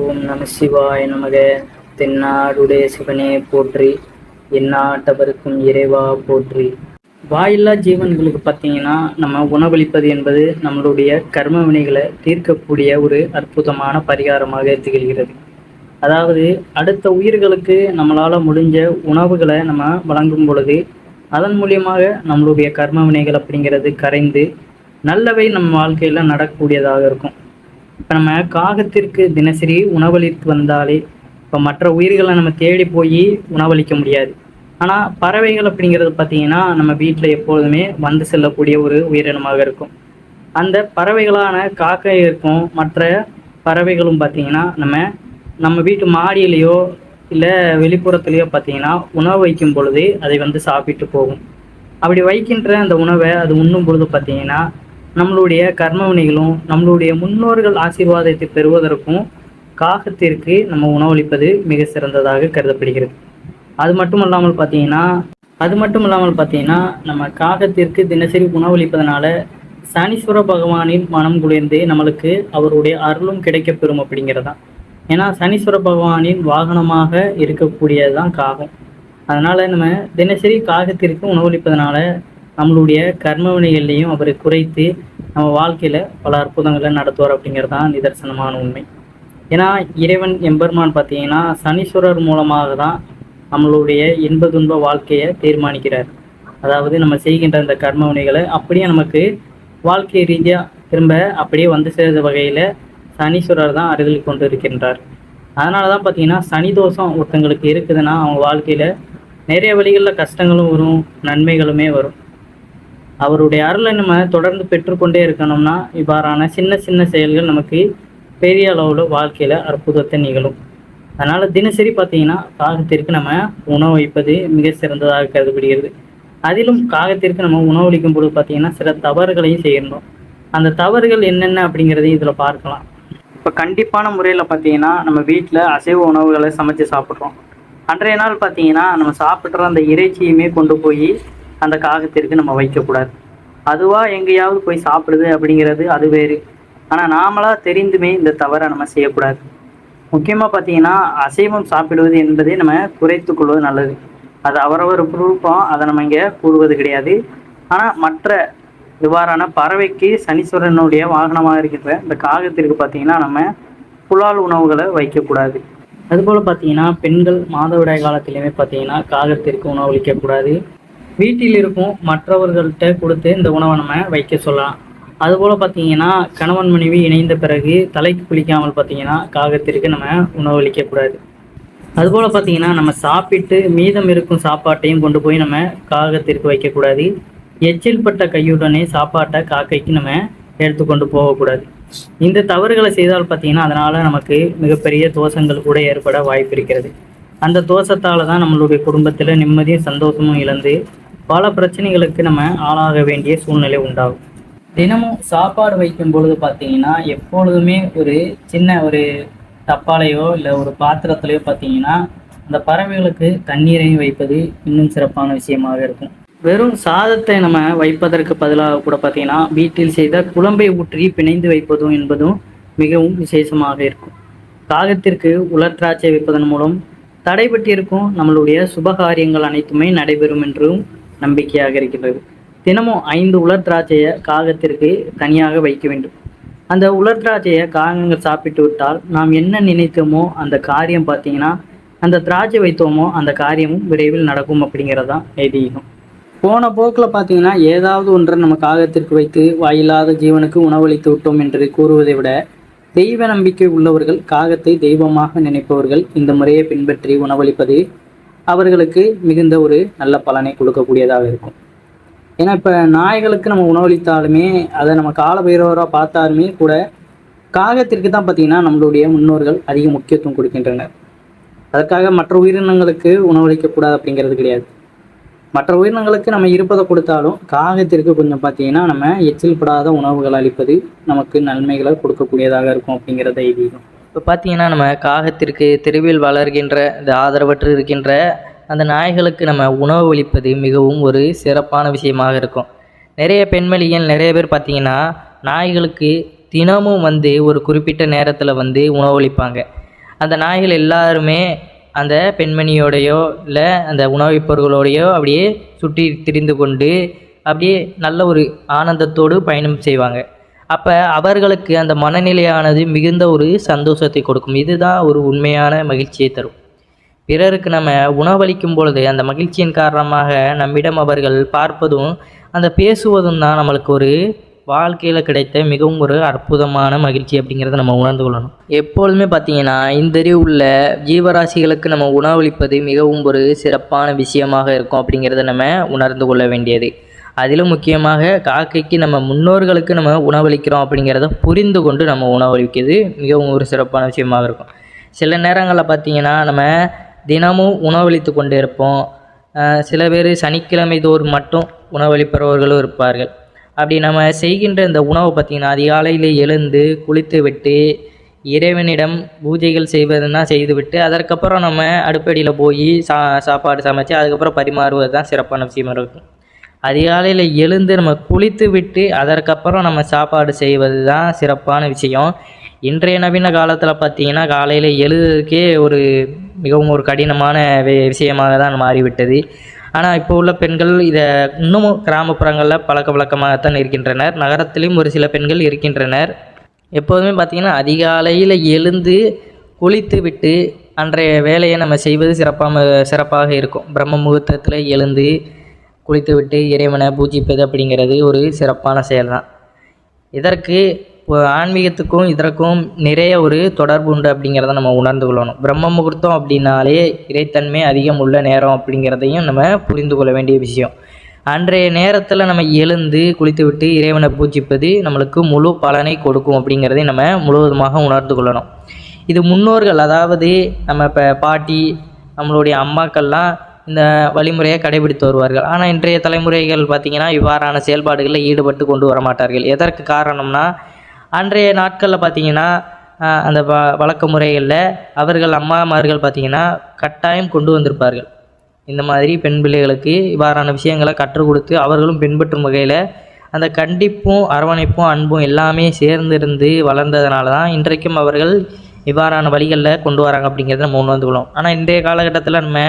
ஓம் நம சிவாய நமக. தென்னாடுடைய சிவனே போற்றி. எந்நாட்டவருக்கும் இறைவா போற்றி. வாயில்லா ஜீவன்களுக்கு பார்த்தீங்கன்னா நம்ம உணவளிப்பது என்பது நம்மளுடைய கர்ம வினைகளை தீர்க்கக்கூடிய ஒரு அற்புதமான பரிகாரமாக திகழ்கிறது அதாவது அடுத்த உயிர்களுக்கு நம்மளால் முடிஞ்ச உணவுகளை நம்ம வழங்கும் பொழுது அதன் மூலியமாக நம்மளுடைய கர்ம வினைகள் அப்படிங்கிறது கரைந்து நல்லவை நம் வாழ்க்கையில் நடக்கக்கூடியதாக இருக்கும். இப்போ நம்ம காகத்திற்கு தினசரி உணவளித்து வந்தாலே இப்போ மற்ற உயிர்களை நம்ம தேடி போய் உணவளிக்க முடியாது. ஆனால் பறவைகள் அப்படிங்கிறது பார்த்தீங்கன்னா நம்ம வீட்டில் எப்பொழுதுமே வந்து செல்லக்கூடிய ஒரு உயிரினமாக இருக்கும். அந்த பறவைகளான காக்கை இருக்கும் மற்ற பறவைகளும் பார்த்தீங்கன்னா நம்ம நம்ம வீட்டு மாடியிலையோ இல்லை வெளிப்புறத்துலையோ பார்த்தீங்கன்னா உணவு வைக்கும் பொழுது அதை வந்து சாப்பிட்டு போகும். அப்படி வைக்கின்ற அந்த உணவை அது உண்ணும் பொழுது பார்த்தீங்கன்னா நம்மளுடைய கர்மவினைகளும் நம்மளுடைய முன்னோர்கள் ஆசீர்வாதத்தை பெறுவதற்கும் காகத்திற்கு நம்ம உணவளிப்பது மிக சிறந்ததாக கருதப்படுகிறது. அது மட்டும் இல்லாமல் பார்த்தீங்கன்னா அது மட்டும் இல்லாமல் பார்த்தீங்கன்னா நம்ம காகத்திற்கு தினசரி உணவளிப்பதனால சனீஸ்வர பகவானின் மனம் குளிர்ந்து நம்மளுக்கு அவருடைய அருளும் கிடைக்கப் பெறும் அப்படிங்கிறதான். ஏன்னா சனீஸ்வர பகவானின் வாகனமாக இருக்கக்கூடியது தான் காகம். அதனால் நம்ம தினசரி காகத்திற்கு உணவளிப்பதனால நம்மளுடைய கர்ம வினைகள்லையும் அவரை குறைத்து நம்ம வாழ்க்கையில் பல அற்புதங்களை நடத்துவார் அப்படிங்கிறது தான் நிதர்சனமான உண்மை. ஏன்னா இறைவன் எம்பெருமான் பார்த்தீங்கன்னா சனீஸ்வரர் மூலமாக தான் நம்மளுடைய இன்ப துன்ப வாழ்க்கையை தீர்மானிக்கிறார். அதாவது நம்ம செய்கின்ற அந்த கர்ம வினைகளை அப்படியே நமக்கு வாழ்க்கை ரீதியாக திரும்ப அப்படியே வந்து சேர்ந்த வகையில் சனீஸ்வரர் தான் அருகில் கொண்டு இருக்கின்றார். அதனால தான் பார்த்தீங்கன்னா சனி தோஷம் ஒருத்தங்களுக்கு இருக்குதுன்னா அவங்க வாழ்க்கையில் நிறைய வழிகளில் கஷ்டங்களும் வரும் நன்மைகளுமே வரும். அவருடைய அருளை நம்ம தொடர்ந்து பெற்றுக்கொண்டே இருக்கணும்னா இவ்வாறான சின்ன சின்ன செயல்கள் நமக்கு பெரிய அளவில் வாழ்க்கையில் அற்புதத்தை நிகழும். அதனால் தினசரி பார்த்தீங்கன்னா காகத்திற்கு நம்ம உணவு வைப்பது மிக சிறந்ததாக கருதப்படுகிறது. அதிலும் காகத்திற்கு நம்ம உணவளிக்கும் பொழுது பார்த்தீங்கன்னா சில தவறுகளையும் செய்யணும் அந்த தவறுகள் என்னென்ன அப்படிங்கிறதையும் இதில் பார்க்கலாம். இப்போ கண்டிப்பான முறையில் பார்த்தீங்கன்னா நம்ம வீட்டில் அசைவ உணவுகளை சமைச்சு சாப்பிட்றோம். அன்றைய நாள் பார்த்தீங்கன்னா நம்ம சாப்பிட்ற அந்த இறைச்சியுமே கொண்டு போய் அந்த காகத்திற்கு நம்ம வைக்கக்கூடாது. அதுவாக எங்கேயாவது போய் சாப்பிடுது அப்படிங்கிறது அது வேறு. ஆனால் நாமளாக தெரிந்துமே இந்த தவறை நம்ம செய்யக்கூடாது. முக்கியமாக பார்த்தீங்கன்னா அசைவம் சாப்பிடுவது என்பதை நம்ம குறைத்து கொள்வது நல்லது. அது அவரவர் விருப்பம் அதை நம்ம இங்கே கூறுவது கிடையாது. ஆனால் மற்ற இவ்வாறான பறவைக்கு சனீஸ்வரனுடைய வாகனமாக இருக்கின்ற இந்த காகத்திற்கு பார்த்தீங்கன்னா நம்ம புலால் உணவுகளை வைக்கக்கூடாது. அதுபோல் பார்த்தீங்கன்னா பெண்கள் மாதவிடாய் காலத்திலையுமே பார்த்தீங்கன்னா காகத்திற்கு உணவளிக்கக்கூடாது வீட்டில் இருக்கும் மற்றவர்கள்ட்ட கொடுத்து இந்த உணவை நம்ம வைக்க சொல்லலாம். அதுபோல் பார்த்தீங்கன்னா கணவன் மனைவி இணைந்த பிறகு தலைக்கு குளிக்காமல் பார்த்தீங்கன்னா காகத்திற்கு நம்ம உணவளிக்கக்கூடாது அதுபோல் பார்த்தீங்கன்னா நம்ம சாப்பிட்டு மீதம் இருக்கும் சாப்பாட்டையும் கொண்டு போய் நம்ம காகத்திற்கு வைக்கக்கூடாது எச்சில் பட்ட கையுடனே சாப்பாட்டை காக்கைக்கு நம்ம எடுத்துக்கொண்டு போகக்கூடாது இந்த தவறுகளை செய்தால் பார்த்தீங்கன்னா அதனால் நமக்கு மிகப்பெரிய தோஷங்கள் கூட ஏற்பட வாய்ப்பு இருக்கிறது. அந்த தோஷத்தால் தான் நம்மளுடைய குடும்பத்தில் நிம்மதியும் சந்தோஷமும் இழந்து பல பிரச்சனைகளுக்கு நம்ம ஆளாக வேண்டிய சூழ்நிலை உண்டாகும். தினமும் சாப்பாடு வைக்கும் பொழுது பார்த்தீங்கன்னா எப்பொழுதுமே ஒரு சின்ன ஒரு டப்பாலையோ இல்லை ஒரு பாத்திரத்திலையோ பார்த்தீங்கன்னா அந்த பறவைகளுக்கு தண்ணீரையும் வைப்பது இன்னும் சிறப்பான விஷயமாக இருக்கும். வெறும் சாதத்தை நம்ம வைப்பதற்கு பதிலாக கூட பார்த்தீங்கன்னா வீட்டில் செய்த குழம்பை ஊற்றி பிணைந்து வைப்பதும் என்பதும் மிகவும் விசேஷமாக இருக்கும். காகத்திற்கு உலர் திராட்சை வைப்பதன் மூலம் தடைபட்டிருக்கும் நம்மளுடைய சுபகாரியங்கள் அனைத்துமே நடைபெறும் என்றும் நம்பிக்கையாக இருக்கிறது தினமும் ஐந்து உலர் திராட்சையை காகத்திற்கு தனியாக வைக்க வேண்டும். அந்த உலர் திராட்சையை காகங்கள் சாப்பிட்டு விட்டால் நாம் என்ன நினைத்தோமோ அந்த காரியம் பார்த்தீங்கன்னா அந்த திராட்சை வைத்தோமோ அந்த காரியமும் விரைவில் நடக்கும் அப்படிங்கிறதான் ஐதீகம். போன போக்கில் பார்த்தீங்கன்னா ஏதாவது ஒன்றை நம்ம காகத்திற்கு வைத்து வாயில்லாத ஜீவனுக்கு உணவளித்து விட்டோம் என்று கூறுவதை விட தெய்வ நம்பிக்கை உள்ளவர்கள் காகத்தை தெய்வமாக நினைப்பவர்கள் இந்த முறையை பின்பற்றி உணவளிப்பது அவர்களுக்கு மிகுந்த ஒரு நல்ல பலனை கொடுக்கக்கூடியதாக இருக்கும். ஏன்னா இப்போ நாய்களுக்கு நம்ம உணவளித்தாலுமே அதை நம்ம கால பைரவராக பார்த்தாலுமே கூட காகத்திற்கு தான் பார்த்தீங்கன்னா நம்மளுடைய முன்னோர்கள் அதிக முக்கியத்துவம் கொடுக்கின்றனர். அதற்காக மற்ற உயிரினங்களுக்கு உணவளிக்கக்கூடாது அப்படிங்கிறது கிடையாது. மற்ற உயிரினங்களுக்கு நம்ம இருப்பதை கொடுத்தாலும் காகத்திற்கு கொஞ்சம் பார்த்தீங்கன்னா நம்ம எச்சில் படாத உணவுகள் அளிப்பது நமக்கு நன்மைகளை கொடுக்கக்கூடியதாக இருக்கும் அப்படிங்கிறத தைரியம் இப்போ பார்த்தீங்கன்னா நம்ம காகத்திற்கு தெருவில் வளர்கின்ற இந்த ஆதரவற்று இருக்கின்ற அந்த நாய்களுக்கு நம்ம உணவு அளிப்பது மிகவும் ஒரு சிறப்பான விஷயமாக இருக்கும். நிறைய பெண்மணிகள் நிறைய பேர் பார்த்தீங்கன்னா நாய்களுக்கு தினமும் வந்து ஒரு குறிப்பிட்ட நேரத்தில் வந்து உணவளிப்பாங்க அந்த நாய்கள் எல்லாருமே அந்த பெண்மணியோடையோ இல்லை அந்த உணவிப்பவர்களோடையோ அப்படியே சுற்றி திரிந்து கொண்டு அப்படியே நல்ல ஒரு ஆனந்தத்தோடு பயணம் செய்வாங்க. அப்போ அவர்களுக்கு அந்த மனநிலையானது மிகுந்த ஒரு சந்தோஷத்தை கொடுக்கும். இதுதான் ஒரு உண்மையான மகிழ்ச்சியை தரும். பிறருக்கு நம்ம உணவளிக்கும் பொழுது அந்த மகிழ்ச்சியின் காரணமாக நம்மிடம் அவர்கள் பார்ப்பதும் அந்த பேசுவதும் தான் நம்மளுக்கு ஒரு வாழ்க்கையில் கிடைத்த மிகவும் ஒரு அற்புதமான மகிழ்ச்சி அப்படிங்கிறத நம்ம உணர்ந்து கொள்ளணும். எப்பொழுதுமே பார்த்தீங்கன்னா இந்தறிவு உள்ள ஜீவராசிகளுக்கு நம்ம உணவளிப்பது மிகவும் ஒரு சிறப்பான விஷயமாக இருக்கும் அப்படிங்கிறத நம்ம உணர்ந்து கொள்ள வேண்டியது. அதிலும் முக்கியமாக காக்கைக்கு நம்ம முன்னோர்களுக்கு நம்ம உணவளிக்கிறோம் அப்படிங்கிறத புரிந்து கொண்டு நம்ம உணவளிக்கிறது மிகவும் ஒரு சிறப்பான விஷயமாக இருக்கும். சில நேரங்களில் பார்த்தீங்கன்னா நம்ம தினமும் உணவளித்து கொண்டு இருப்போம். சில பேர் சனிக்கிழமை தோறும் மட்டும் உணவளிப்பவர்களும் இருப்பார்கள். அப்படி நம்ம செய்கின்ற இந்த உணவை பார்த்திங்கன்னா அதிகாலையில் எழுந்து குளித்து விட்டு இறைவனிடம் பூஜைகள் செய்வதுன்னா செய்துவிட்டு அதற்கப்புறம் நம்ம அடுப்படியில் போய் சா சாப்பாடு சமைச்சு அதுக்கப்புறம் பரிமாறுவது தான் சிறப்பான விஷயமாக இருக்கும். அதிகாலையில் எழுந்து நம்ம குளித்து விட்டு அதற்கப்புறம் நம்ம சாப்பாடு செய்வது தான் சிறப்பான விஷயம். இன்றைய நவீன காலத்தில் பார்த்தீங்கன்னா காலையில் எழுதுறதுக்கே ஒரு மிகவும் ஒரு கடினமான வி- விஷயமாக தான் மாறிவிட்டது. ஆனால் இப்போ உள்ள பெண்கள் இதை இன்னமும் கிராமப்புறங்களில் பழக்க வழக்கமாகத்தான் இருக்கின்றனர். நகரத்திலையும் ஒரு சில பெண்கள் இருக்கின்றனர். எப்போதுமே பார்த்திங்கன்னா அதிகாலையில் எழுந்து குளித்து விட்டு அன்றைய வேலையை நம்ம செய்வது சிறப்பாக சிறப்பாக இருக்கும். பிரம்ம முகூர்த்தத்தில் எழுந்து குளித்து விட்டு இறைவனை பூஜிப்பது அப்படிங்கிறது ஒரு சிறப்பான செயல்தான். இதற்கு ஆன்மீகத்துக்கும் இதற்கும் நிறைய ஒரு தொடர்பு உண்டு அப்படிங்கிறத நம்ம உணர்ந்து கொள்ளணும். பிரம்ம முகூர்த்தம் அப்படின்னாலே இறைத்தன்மை அதிகம் உள்ள நேரம் அப்படிங்கிறதையும் நம்ம புரிந்து கொள்ள வேண்டிய விஷயம். அன்றைய நேரத்தில் நம்ம எழுந்து குளித்துவிட்டு இறைவனை பூஜிப்பது நம்மளுக்கு முழு பலனை கொடுக்கும் அப்படிங்கிறதை நம்ம முழுவதுமாக உணர்ந்து கொள்ளணும். இது முன்னோர்கள் அதாவது நம்ம இப்போ பாட்டி நம்மளுடைய அம்மாக்கள்லாம் இந்த வழிமுறையை கடைபிடித்து வருவார்கள். ஆனால் இன்றைய தலைமுறைகள் பார்த்திங்கன்னா இவ்வாறான செயல்பாடுகளில் ஈடுபட்டு கொண்டு வர மாட்டார்கள். எதற்கு காரணம்னா அன்றைய நாட்களில் பார்த்திங்கன்னா அந்த வ வழக்க முறைகளில் அவர்கள் அம்மாமார்கள் பார்த்திங்கன்னா கட்டாயம் கொண்டு வந்திருப்பார்கள். இந்த மாதிரி பெண் பிள்ளைகளுக்கு இவ்வாறான விஷயங்களை கற்றுக் கொடுத்து அவர்களும் பின்பற்றும் வகையில் அந்த கண்டிப்பும் அரவணைப்பும் அன்பும் எல்லாமே சேர்ந்திருந்து வளர்ந்ததுனால தான் இன்றைக்கும் அவர்கள் இவ்வாறான வழிகளில் கொண்டு வராங்க அப்படிங்கிறத நம்ம உணர்ந்துக்கணும் ஆனால் இன்றைய காலகட்டத்தில் நம்ம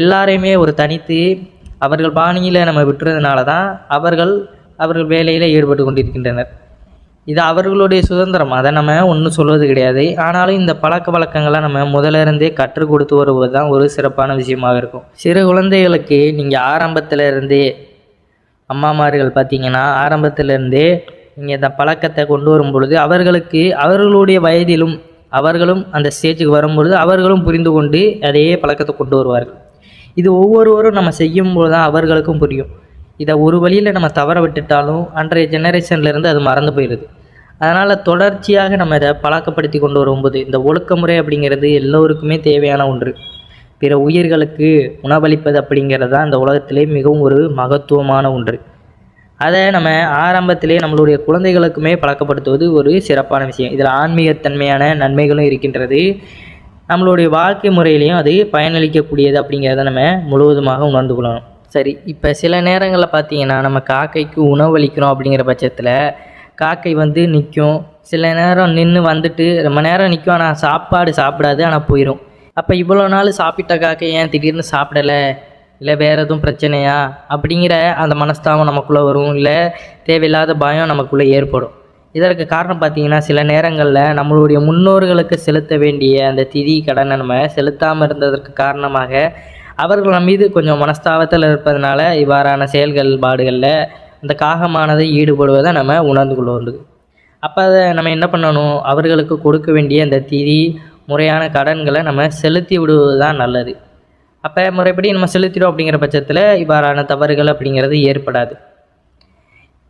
எல்லாரையுமே ஒரு தனித்து அவர்கள் பாணியில் நம்ம விட்டுறதுனால தான் அவர்கள் அவர்கள் வேலையில் ஈடுபட்டு கொண்டிருக்கின்றனர். இது அவர்களுடைய சுதந்திரம். அதை நம்ம ஒன்றும் சொல்வது கிடையாது. ஆனாலும் இந்த பழக்க வழக்கங்களை நம்ம முதல்ல இருந்தே கற்றுக் கொடுத்து வருவது தான் ஒரு சிறப்பான விஷயமாக இருக்கும். சிறு குழந்தைகளுக்கு நீங்கள் ஆரம்பத்தில் இருந்தே அம்மாமார்கள் பார்த்தீங்கன்னா ஆரம்பத்திலிருந்தே நீங்கள் இந்த பழக்கத்தை கொண்டு வரும் பொழுது அவர்களுக்கு அவர்களுடைய வயதிலும் அவர்களும் அந்த ஸ்டேஜுக்கு வரும்பொழுது அவர்களும் புரிந்து கொண்டு அதே பழக்கத்தை கொண்டு வருவார்கள். இது ஒவ்வொருவரும் நம்ம செய்யும்போது தான் அவர்களுக்கும் புரியும். இதை ஒரு வழியில் நம்ம தவற விட்டுட்டாலும் அன்றைய ஜெனரேஷன்லேருந்து அது மறந்து போயிடுது அதனால் தொடர்ச்சியாக நம்ம இதை பழக்கப்படுத்தி கொண்டு வரும்போது இந்த ஒழுக்கமுறை அப்படிங்கிறது எல்லோருக்குமே தேவையான ஒன்று. பிற உயிர்களுக்கு உணவளிப்பது அப்படிங்கிறது தான் இந்த உலகத்திலே மிகவும் ஒரு மகத்துவமான ஒன்று. அதை நம்ம ஆரம்பத்திலே நம்மளுடைய குழந்தைகளுக்குமே பழக்கப்படுத்துவது ஒரு சிறப்பான விஷயம். இதில் ஆன்மீகத்தன்மையான நன்மைகளும் இருக்கின்றது. நம்மளுடைய வாழ்க்கை முறையிலையும் அது பயனளிக்கக்கூடியது அப்படிங்கிறத நம்ம முழுவதுமாக உணர்ந்து கொள்ளணும். சரி இப்போ சில நேரங்களில் பார்த்தீங்கன்னா நம்ம காக்கைக்கு உணவளிக்கிறோம் அப்படிங்கிற பட்சத்தில் காக்கை வந்து நிற்கும் சில நேரம் நின்று வந்துட்டு ரொம்ப நேரம் நிற்கும் ஆனால் சாப்பாடு சாப்பிடாது ஆனால் போயிடும் அப்போ இவ்வளோ நாள் சாப்பிட்ட காக்கை ஏன் திடீர்னு சாப்பிடலை? இல்லை வேறு எதுவும் பிரச்சனையா? அப்படிங்கிற அந்த மனஸ்தாபம் நமக்குள்ளே வரும். இல்லை தேவையில்லாத பயம் நமக்குள்ளே ஏற்படும். இதற்கு காரணம் பார்த்தீங்கன்னா சில நேரங்களில் நம்மளுடைய முன்னோர்களுக்கு செலுத்த வேண்டிய அந்த திதி கடனை நம்ம செலுத்தாமல் இருந்ததற்கு காரணமாக அவர்கள் நம் மீது கொஞ்சம் மனஸ்தாபத்தில் இருப்பதனால இவ்வாறான செயல்கள் பாடுகளில் அந்த காகமானது ஈடுபடுவதை நம்ம உணர்ந்து கொள்ள அப்போ அதை நம்ம என்ன பண்ணணும்? அவர்களுக்கு கொடுக்க வேண்டிய அந்த திதி முறையான கடன்களை நம்ம செலுத்தி விடுவது தான் நல்லது. அப்போ முறைப்படி நம்ம செலுத்திடும் அப்படிங்கிற பட்சத்தில் இவ்வாறான தவறுகள் அப்படிங்கிறது ஏற்படாது.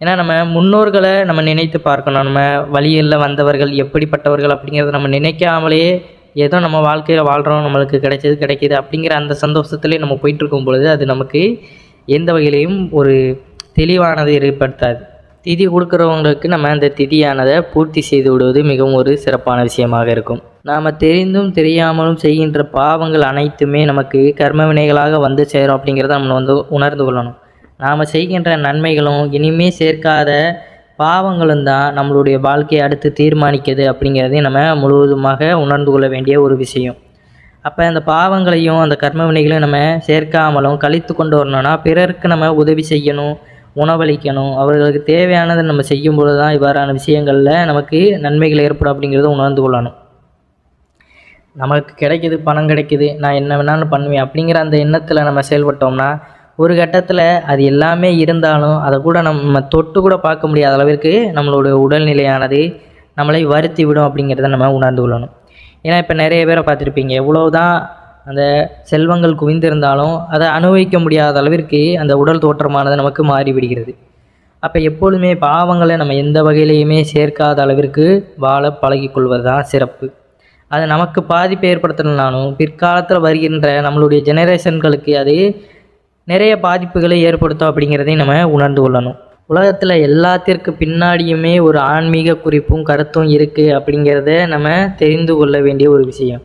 ஏன்னா நம்ம முன்னோர்களை நம்ம நினைத்து பார்க்கணும். நம்ம வழியில் வந்தவர்கள் எப்படிப்பட்டவர்கள் அப்படிங்கிறத நம்ம நினைக்காமலே ஏதோ நம்ம வாழ்க்கையில் வாழ்கிறோம் நம்மளுக்கு கிடைச்சது கிடைக்கிது அப்படிங்கிற அந்த சந்தோஷத்துலேயே நம்ம போயிட்டுருக்கும் பொழுது அது நமக்கு எந்த வகையிலையும் ஒரு தெளிவானதை ஏற்படுத்தாது. திதி கொடுக்குறவங்களுக்கு நம்ம அந்த திதியானதை பூர்த்தி செய்து விடுவது மிகவும் ஒரு சிறப்பான விஷயமாக இருக்கும். நாம் தெரிந்தும் தெரியாமலும் செய்கின்ற பாவங்கள் அனைத்துமே நமக்கு கர்ம வினைகளாக வந்து சேரும் அப்படிங்கிறத நம்ம வந்து உணர்ந்து கொள்ளணும். நாம் செய்கின்ற நன்மைகளும் இனிமே சேர்க்காத பாவங்களும் தான் நம்மளுடைய வாழ்க்கையை அடுத்து தீர்மானிக்குது அப்படிங்கிறதையும் நம்ம முழுவதுமாக உணர்ந்து கொள்ள வேண்டிய ஒரு விஷயம். அப்போ அந்த பாவங்களையும் அந்த கர்ம வினைகளையும் நம்ம சேர்க்காமலும் கழித்து கொண்டு வரணும்னா பிறருக்கு நம்ம உதவி செய்யணும் உணவளிக்கணும். அவர்களுக்கு தேவையானதை நம்ம செய்யும் பொழுது தான் இவ்வாறான விஷயங்களில் நமக்கு நன்மைகள் ஏற்படும் அப்படிங்கிறத உணர்ந்து கொள்ளணும். நமக்கு கிடைக்குது பணம் கிடைக்குது நான் என்ன வேணாலும் பண்ணுவேன் அப்படிங்கிற அந்த எண்ணத்தில் நம்ம செயல்பட்டோம்னா ஒரு கட்டத்தில் அது எல்லாமே இருந்தாலும் அதை கூட நம்ம தொட்டு கூட பார்க்க முடியாத அளவிற்கு நம்மளுடைய உடல்நிலையானது நம்மளை வருத்தி விடும் அப்படிங்கிறத நம்ம உணர்ந்து கொள்ளணும். ஏன்னா இப்போ நிறைய பேரை பார்த்துருப்பீங்க. எவ்வளோதான் அந்த செல்வங்கள் குவிந்திருந்தாலும் அதை அனுபவிக்க முடியாத அளவிற்கு அந்த உடல் தோற்றமானது நமக்கு மாறிவிடுகிறது. அப்போ எப்பொழுதுமே பாவங்களை நம்ம எந்த வகையிலையுமே சேர்க்காத அளவிற்கு வாழ பழகிக்கொள்வது தான் சிறப்பு. அது நமக்கு பாதிப்பை ஏற்படுத்தணும்னாலும் பிற்காலத்தில் வருகின்ற நம்மளுடைய ஜெனரேஷன்களுக்கு அது நிறைய பாதிப்புகளை ஏற்படுத்தும் அப்படிங்கிறதையும் நம்ம உணர்ந்து கொள்ளணும். உலகத்தில் எல்லாத்திற்கு பின்னாடியுமே ஒரு ஆன்மீக குறிப்பும் கருத்தும் இருக்குது அப்படிங்கிறத நம்ம தெரிந்து கொள்ள வேண்டிய ஒரு விஷயம்.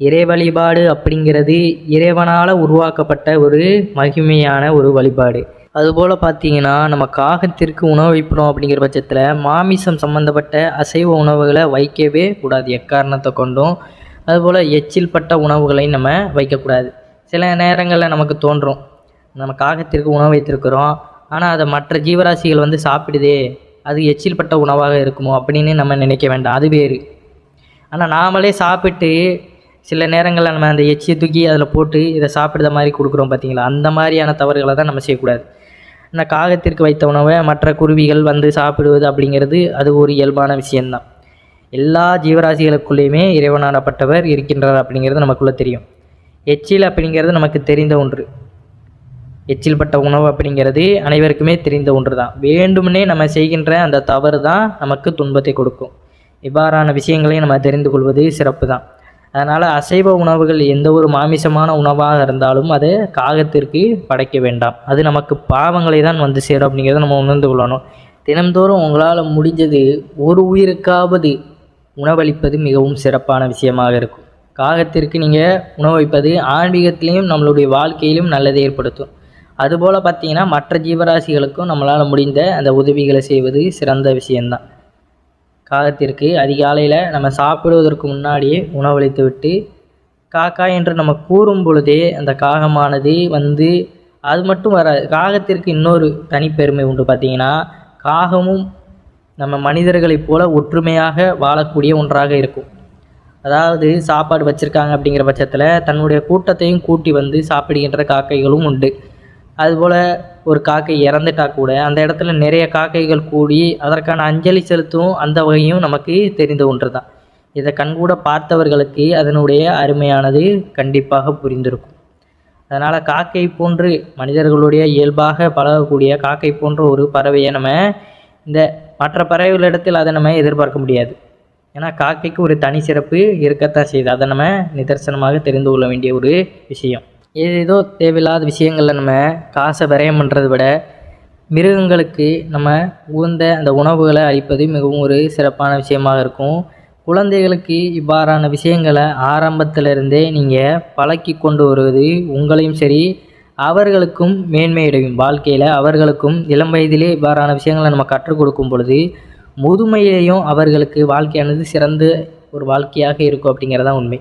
இறை வழிபாடு அப்படிங்கிறது இறைவனால் உருவாக்கப்பட்ட ஒரு மகிமையான ஒரு வழிபாடு. அதுபோல் பார்த்தீங்கன்னா நம்ம காகத்திற்கு உணவு வைக்கிறோம் அப்படிங்கிற பட்சத்தில் மாமிசம் சம்மந்தப்பட்ட அசைவ உணவுகளை வைக்கவே கூடாது எக்காரணத்தை கொண்டும். அதுபோல் எச்சில் பட்ட உணவுகளையும் நம்ம வைக்கக்கூடாது. சில நேரங்களில் நமக்கு தோன்றும் நம்ம காகத்திற்கு உணவு வைத்திருக்கிறோம். ஆனால் அதை மற்ற ஜீவராசிகள் வந்து சாப்பிடுதே அது எச்சில் பட்ட உணவாக இருக்குமோ அப்படின்னு நம்ம நினைக்க வேண்டாம். அது வேறு. ஆனால் நாமளே சாப்பிட்டு சில நேரங்களில் நம்ம அந்த எச்சியை தூக்கி அதில் போட்டு இதை சாப்பிடுற மாதிரி கொடுக்குறோம் பார்த்தீங்களா அந்த மாதிரியான தவறுகளை தான் நம்ம செய்யக்கூடாது. ஆனால் காகத்திற்கு வைத்த உணவை மற்ற குருவிகள் வந்து சாப்பிடுவது அப்படிங்கிறது அது ஒரு இயல்பான விஷயந்தான் எல்லா ஜீவராசிகளுக்குள்ளேயுமே இறைவனாடப்பட்டவர் இருக்கின்றார் அப்படிங்கிறது நமக்குள்ளே தெரியும். எச்சில் அப்படிங்கிறது நமக்கு தெரிந்த ஒன்று. எச்சில் பட்ட உணவு அப்படிங்கிறது அனைவருக்குமே தெரிந்த ஒன்று தான் வேண்டுமெனே நம்ம செய்கின்ற அந்த தவறு தான் நமக்கு துன்பத்தை கொடுக்கும். இவ்வாறான விஷயங்களையும் நம்ம தெரிந்து கொள்வது சிறப்பு தான் அதனால் அசைவ உணவுகள் எந்த ஒரு மாமிசமான உணவாக இருந்தாலும் அதை காகத்திற்கு படைக்க வேண்டாம். அது நமக்கு பாவங்களை தான் வந்து சேரும் அப்படிங்கிறத நம்ம உணர்ந்து கொள்ளணும். தினம்தோறும் உங்களால் முடிஞ்சது ஒரு உயிருக்காவது உணவளிப்பது மிகவும் சிறப்பான விஷயமாக இருக்கும். காகத்திற்கு நீங்கள் உணவளிப்பது ஆன்மீகத்திலையும் நம்மளுடைய வாழ்க்கையிலும் நல்லதை ஏற்படுத்தும். அதுபோல் பார்த்திங்கன்னா மற்ற ஜீவராசிகளுக்கும் நம்மளால் முடிந்த அந்த உதவிகளை செய்வது சிறந்த விஷயந்தான் காகத்திற்கு அதிகாலையில் நம்ம சாப்பிடுவதற்கு முன்னாடியே உணவளித்து விட்டு காக்கா என்று நம்ம கூறும் பொழுதே அந்த காகமானது வந்து அது மட்டும் வராது காகத்திற்கு இன்னொரு தனிப்பெருமை உண்டு பார்த்தீங்கன்னா காகமும் நம்ம மனிதர்களைப் போல ஒற்றுமையாக வாழக்கூடிய ஒன்றாக இருக்கும். அதாவது சாப்பாடு வச்சுருக்காங்க அப்படிங்கிற பட்சத்தில் தன்னுடைய கூட்டத்தையும் கூட்டி வந்து சாப்பிடுகின்ற காக்கைகளும் உண்டு. அதுபோல் ஒரு காக்கை இறந்துட்டா கூட அந்த இடத்துல நிறைய காக்கைகள் கூடி அதற்கான அஞ்சலி செலுத்தும் அந்த வகையும் நமக்கு தெரிந்த ஒன்று தான் இதை கண்கூட பார்த்தவர்களுக்கு அதனுடைய அருமையானது கண்டிப்பாக புரிந்திருக்கும். அதனால் காக்கை போன்று மனிதர்களுடைய இயல்பாக பழகக்கூடிய காக்கை போன்ற ஒரு பறவையை நம்ம இந்த மற்ற பறவைகளிடத்தில் அதை நம்ம எதிர்பார்க்க முடியாது. ஏன்னா காக்கைக்கு ஒரு தனி சிறப்பு இருக்கத்தான் செய்யுது. அதை நம்ம நிதர்சனமாக தெரிந்து கொள்ள வேண்டிய ஒரு விஷயம். ஏதேதோ தேவையில்லாத விஷயங்களில் நம்ம காசை விரயம் பண்ணுறதை விட மிருகங்களுக்கு நம்ம உகந்த அந்த உணவுகளை அளிப்பது மிகவும் ஒரு சிறப்பான விஷயமாக இருக்கும். குழந்தைகளுக்கு இவ்வாறான விஷயங்களை ஆரம்பத்திலிருந்தே நீங்கள் பழக்கி கொண்டு வருவது உங்களையும் சரி அவர்களுக்கும் மேன்மையடையும். வாழ்க்கையில் அவர்களுக்கும் இளம் வயதிலே இவ்வாறான விஷயங்களை நம்ம கற்றுக் கொடுக்கும் பொழுது முதுமையிலேயும் அவர்களுக்கு வாழ்க்கையானது சிறந்த ஒரு வாழ்க்கையாக இருக்கும் அப்படிங்கிறதான் உண்மை.